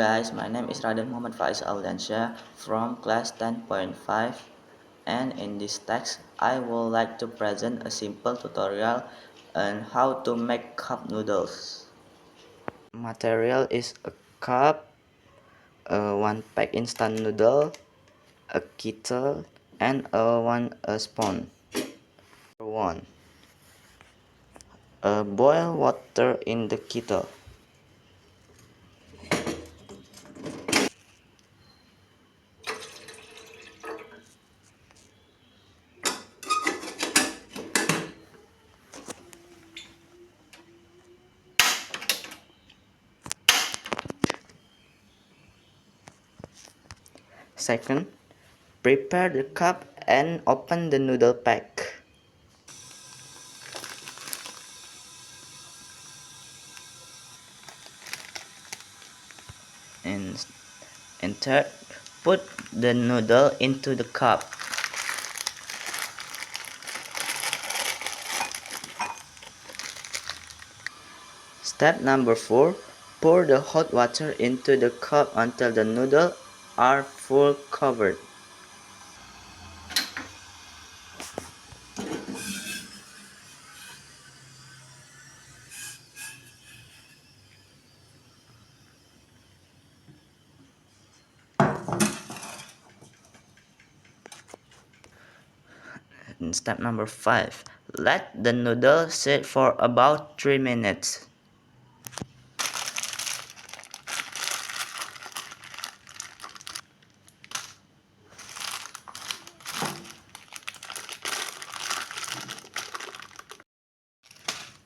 Guys, my name is Raden Muhammad Faiz Audansya from class 10.5 and in this text I would like to present a simple tutorial on how to make cup noodles. Material is a cup, a one pack instant noodle, a kettle and a one a spoon. One. Uh, boil water in the kettle. Second, prepare the cup and open the noodle pack. And, and third, put the noodle into the cup. Step number 4. Pour the hot water into the cup until the noodles are full covered. And step number 5. Let the noodle sit for about 3 minutes.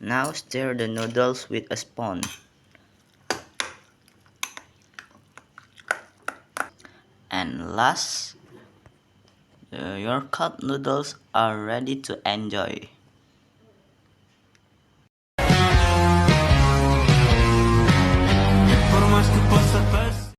Now stir the noodles with a spoon. And last, uh, your cup noodles are ready to enjoy.